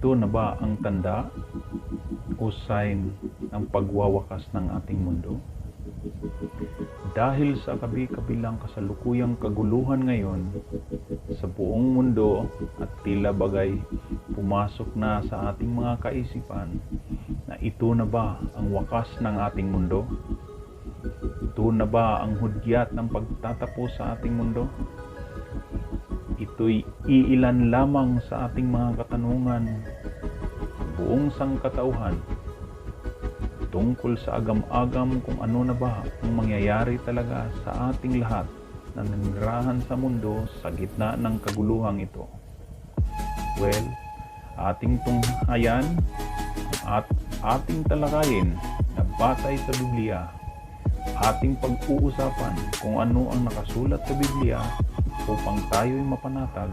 ito na ba ang tanda o sign ng pagwawakas ng ating mundo? Dahil sa kabi-kabilang kasalukuyang kaguluhan ngayon sa buong mundo at tila bagay pumasok na sa ating mga kaisipan na ito na ba ang wakas ng ating mundo? Ito na ba ang hudyat ng pagtatapos sa ating mundo? Ito'y iilan lamang sa ating mga katanungan buong sangkatauhan tungkol sa agam-agam kung ano na ba ang mangyayari talaga sa ating lahat na nanirahan sa mundo sa gitna ng kaguluhang ito. Well, ating tunghayan at ating talakayin na batay sa Biblia, ating pag-uusapan kung ano ang nakasulat sa Biblia upang tayo'y mapanatag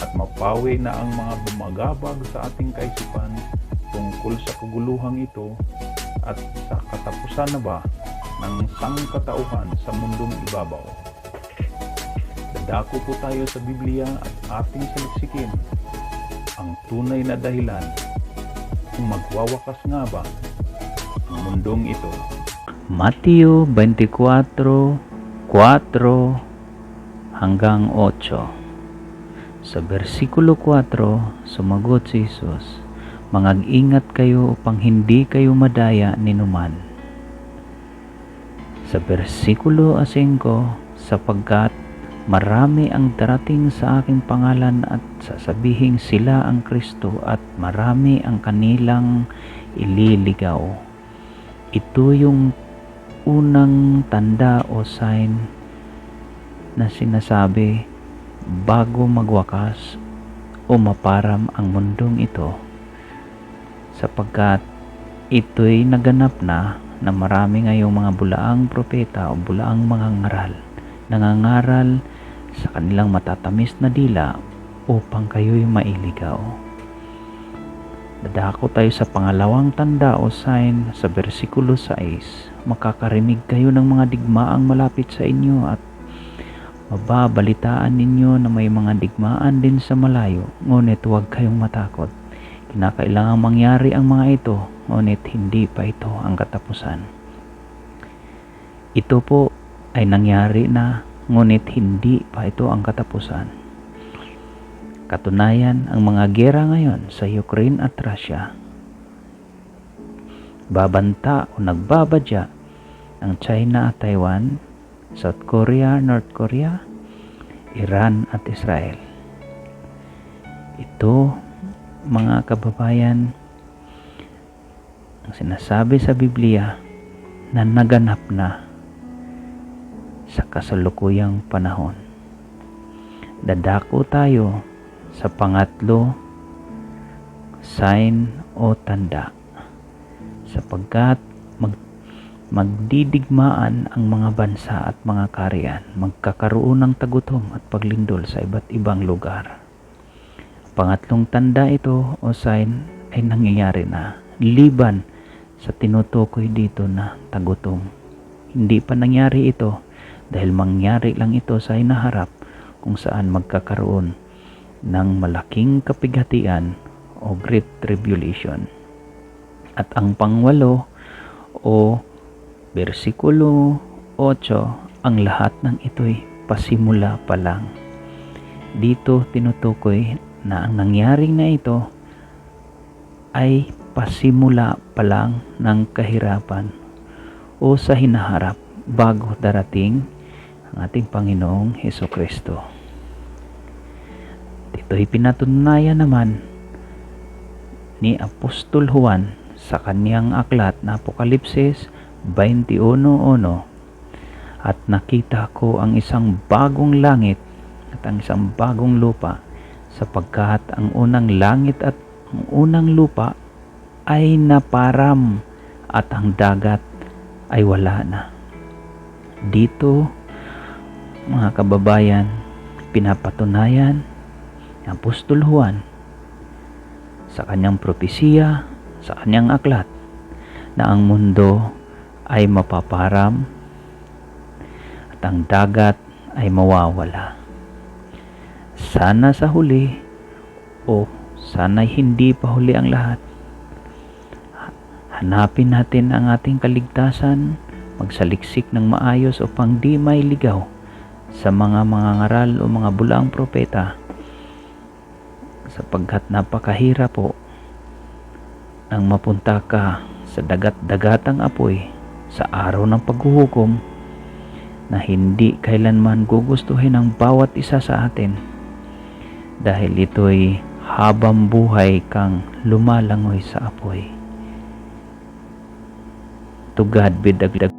at mapawi na ang mga bumagabag sa ating kaisipan tungkol sa kaguluhang ito at sa katapusan na ba ng sangkatauhan sa mundong ibabaw. Dadako po tayo sa Biblia at ating saliksikin ang tunay na dahilan kung magwawakas nga ba ang mundong ito. Mateo 24, 4 hanggang 8 Sa versikulo 4, sumagot si Jesus, Mangag-ingat kayo upang hindi kayo madaya ni numan. Sa versikulo 5, sapagkat marami ang darating sa aking pangalan at sasabihing sila ang Kristo at marami ang kanilang ililigaw. Ito yung unang tanda o sign na sinasabi bago magwakas o maparam ang mundong ito sapagkat ito'y naganap na na marami ngayong mga bulaang propeta o bulaang mga ngaral nangangaral sa kanilang matatamis na dila upang kayo'y mailigaw. Dadako tayo sa pangalawang tanda o sign sa versikulo 6. Makakarinig kayo ng mga digmaang malapit sa inyo at mababalitaan ninyo na may mga digmaan din sa malayo, ngunit huwag kayong matakot. Kinakailangang mangyari ang mga ito, ngunit hindi pa ito ang katapusan. Ito po ay nangyari na, ngunit hindi pa ito ang katapusan. Katunayan, ang mga gera ngayon sa Ukraine at Russia, babanta o nagbabadya ang China at Taiwan, South Korea, North Korea, Iran at Israel. Ito, mga kababayan, ang sinasabi sa Biblia na naganap na sa kasalukuyang panahon. Dadako tayo sa pangatlo sign o tanda sapagkat magdidigmaan ang mga bansa at mga karian magkakaroon ng tagutom at paglindol sa iba't ibang lugar pangatlong tanda ito o sign ay nangyayari na liban sa tinutukoy dito na tagutom hindi pa nangyari ito dahil mangyari lang ito sa hinaharap kung saan magkakaroon ng malaking kapighatian o great tribulation. At ang pangwalo o versikulo 8, ang lahat ng ito'y pasimula pa lang. Dito tinutukoy na ang nangyari na ito ay pasimula pa lang ng kahirapan o sa hinaharap bago darating ang ating Panginoong Heso Kristo. Ito'y pinatunayan naman ni Apostol Juan sa kanyang aklat na Apokalipsis 21.1 at nakita ko ang isang bagong langit at ang isang bagong lupa sapagkat ang unang langit at ang unang lupa ay naparam at ang dagat ay wala na. Dito, mga kababayan, pinapatunayan ni Apostol Juan sa kanyang propesiya, sa kanyang aklat, na ang mundo ay mapaparam at ang dagat ay mawawala. Sana sa huli o Sana'y hindi pa huli ang lahat. Ha- Hanapin natin ang ating kaligtasan, magsaliksik ng maayos upang di may ligaw sa mga mga ngaral o mga bulaang propeta sapagkat napakahirap po nang mapunta ka sa dagat-dagatang apoy sa araw ng paghuhukom na hindi kailanman gugustuhin ng bawat isa sa atin dahil ito'y habang buhay kang lumalangoy sa apoy. To God be the